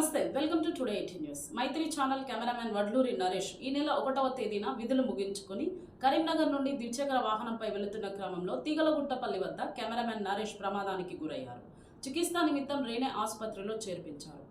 నమస్తే welcome to today eighty news. Maitri channel cameraman Vadluri Naresh ఈ నెల ఒకటవ తేదీన విధులు ముగించుకుని కరీంనగర్ నుండి ద్విచక్ర వాహనంపై వెళుతున్న క్రమంలో తీగలగుట్టపల్లి వద్ద కెమెరామెన్ నరేష్ ప్రమాదానికి గురయ్యారు. చికిత్స నిమిత్తం రేణే ఆసుపత్రిలో చేర్పించారు.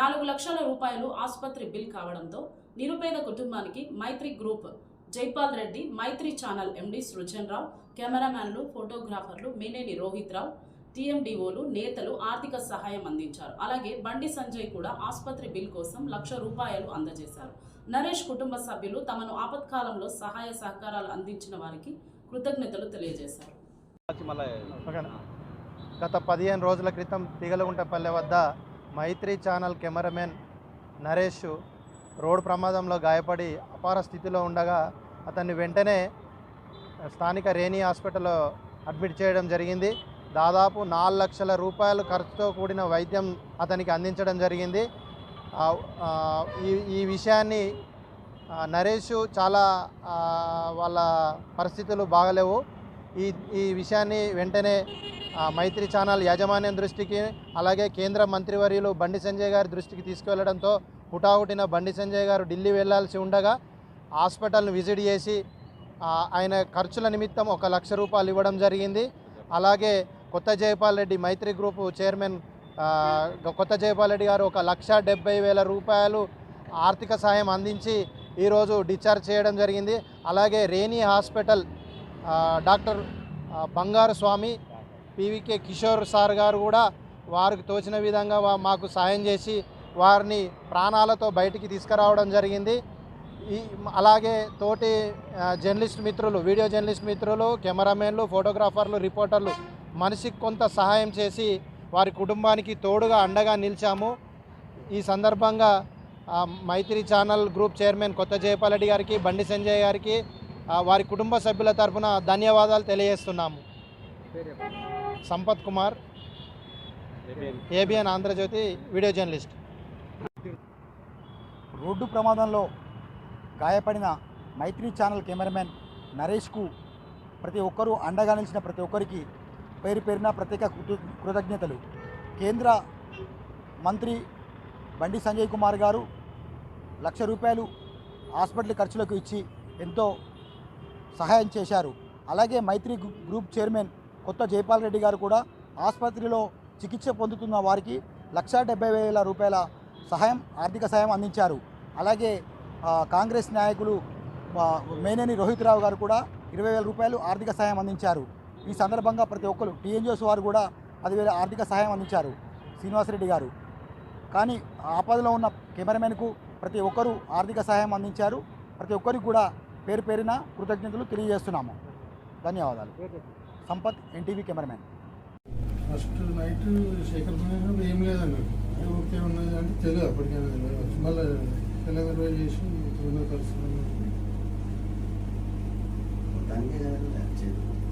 నాలుగు లక్షల రూపాయలు ఆసుపత్రి బిల్ కావడంతో నిరుపేద కుటుంబానికి Maitri group Jaipal Reddy Maitri channel MD Srujan Rao కెమెరామెన్లు ఫోటోగ్రాఫర్లు మేనేని రోహిత్ రావు టీఎండిఓలు నేతలు ఆర్థిక సహాయం అందించారు. అలాగే బండి సంజయ్ కూడా ఆసుపత్రి బిల్ కోసం లక్ష రూపాయలు అందజేశారు. నరేష్ కుటుంబ సభ్యులు తమను ఆపత్కాలంలో సహాయ సహకారాలు అందించిన వారికి కృతజ్ఞతలు తెలియజేశారు? గత పదిహేను రోజుల క్రితం తిగలగుంటపల్లె వద్ద Maitri channel cameraman Naresh road ప్రమాదంలో గాయపడి అపార స్థితిలో ఉండగా అతన్ని వెంటనే స్థానిక రేణి హాస్పిటల్లో అడ్మిట్ చేయడం జరిగింది. దాదాపు నాలుగు లక్షల రూపాయలు ఖర్చుతో కూడిన వైద్యం అతనికి అందించడం జరిగింది. ఈ ఈ విషయాన్ని నరేషు నరేష్ చాలా వాళ్ళ పరిస్థితులు బాగలేవు. ఈ ఈ విషయాన్ని వెంటనే మైత్రి ఛానల్ యాజమాన్యం దృష్టికి అలాగే కేంద్ర మంత్రివర్యులు బండి సంజయ్ గారి దృష్టికి తీసుకువెళ్ళడంతో హుటాహుటిన బండి సంజయ్ గారు ఢిల్లీ వెళ్ళాల్సి ఉండగా హాస్పిటల్ని విజిట్ చేసి ఆయన ఖర్చుల నిమిత్తం ఒక లక్ష రూపాయలు ఇవ్వడం జరిగింది. అలాగే కొత్త జయపాల్ రెడ్డి మైత్రి గ్రూప్ చైర్మన్ కొత్త జయపాల్ రెడ్డి గారు ఒక లక్ష డెబ్బై వేల రూపాయలు ఆర్థిక సహాయం అందించి ఈరోజు డిశ్చార్జ్ చేయడం జరిగింది. అలాగే రేణి హాస్పిటల్ డాక్టర్ బంగారు స్వామి పీవీకే కిషోర్ సార్ గారు కూడా వారికి తోచిన విధంగా మాకు సాయం చేసి వారిని ప్రాణాలతో బయటికి తీసుకురావడం జరిగింది. ఈ అలాగే తోటి జర్నలిస్ట్ మిత్రులు వీడియో జర్నలిస్ట్ మిత్రులు కెమెరామెన్లు ఫోటోగ్రాఫర్లు రిపోర్టర్లు మనిషికి కొంత సహాయం చేసి వారి కుటుంబానికి తోడుగా అండగా నిలిచాము. ఈ సందర్భంగా మైత్రి ఛానల్ గ్రూప్ చైర్మన్ కొత్త జయపాలరెడ్డి గారికి బండి సంజయ్ గారికి వారి కుటుంబ సభ్యుల తరఫున ధన్యవాదాలు తెలియజేస్తున్నాము. Sampath Kumar ABN Andhra Jyothi video journalist. Road ప్రమాదంలో గాయపడిన మైత్రి ఛానల్ కెమెరామెన్ నరేష్కు ప్రతి ఒక్కరూ అండగా నిలిచిన ప్రతి ఒక్కరికి పేరు పేరున ప్రత్యేక కృత- కృతజ్ఞతలు. కేంద్ర మంత్రి బండి సంజయ్ కుమార్ గారు లక్ష రూపాయలు హాస్పిటల్ ఖర్చులకు ఇచ్చి ఎంతో సహాయం చేశారు. అలాగే మైత్రి గ్రూప్ చైర్మన్ కొత్త జైపాల్ రెడ్డి గారు కూడా ఆసుపత్రిలో చికిత్స పొందుతున్న వారికి లక్ష డెబ్బై వేల రూపాయల సహాయం ఆర్థిక సహాయం అందించారు. అలాగే కాంగ్రెస్ నాయకులు మేనేని రోహిత్ రావు గారు కూడా ఇరవై వేల రూపాయలు ఆర్థిక సహాయం అందించారు. ఈ సందర్భంగా ప్రతి ఒక్కరు టీఎన్జిఓస్ వారు కూడా పదివేల ఆర్థిక సహాయం అందించారు శ్రీనివాసరెడ్డి గారు. కానీ ఆపదలో ఉన్న కెమెరామెన్కు ప్రతి ఒక్కరూ ఆర్థిక సహాయం అందించారు. ప్రతి ఒక్కరికి కూడా పేరు పేరిన కృతజ్ఞతలు తెలియజేస్తున్నాము. ధన్యవాదాలు. Sampath NTV cameraman. First night Shekhar ఏం లేదన్నాడు ఏ ఓకే ఉన్నది అంటే తెలియదు అప్పటికైనా తెలియదు. మళ్ళీ తెలంగాణ చేసి ఏమో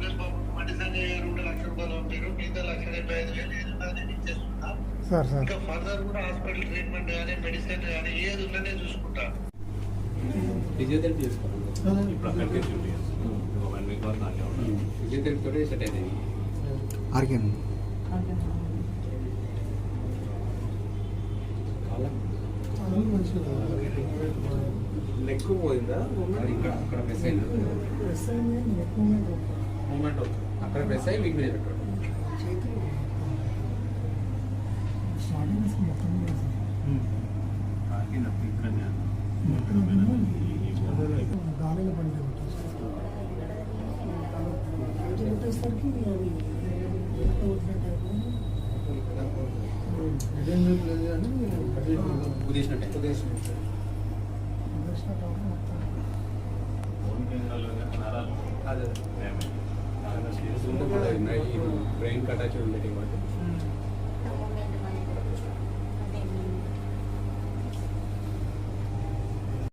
సార్ సార్ సార్ సార్. ఇంకా ఫర్దర్ కూడా హాస్పిటల్ ట్రీట్మెంట్ కానీ మెడిసిన్ కానీ ఏది ఉన్నదే చూసుకుంటా. ఫిజియోథెరపీ నాకే ఫిజియోథెరపీ. సెట్ అయింది. ఆర్కేం నెక్ పోయిందా? ఇక్కడ అక్కడ ప్రెస్ అయింది. మూమెంట్ అక్కడ ప్రెస్ అయ్యి వీక్ మీద పెట్టాడు గాలిలో పడితే ఇదేం లేదు కానీ కుదిసినట్టే అదే ಇದು ಬ್ರೈನ್ ಕಟಾಚು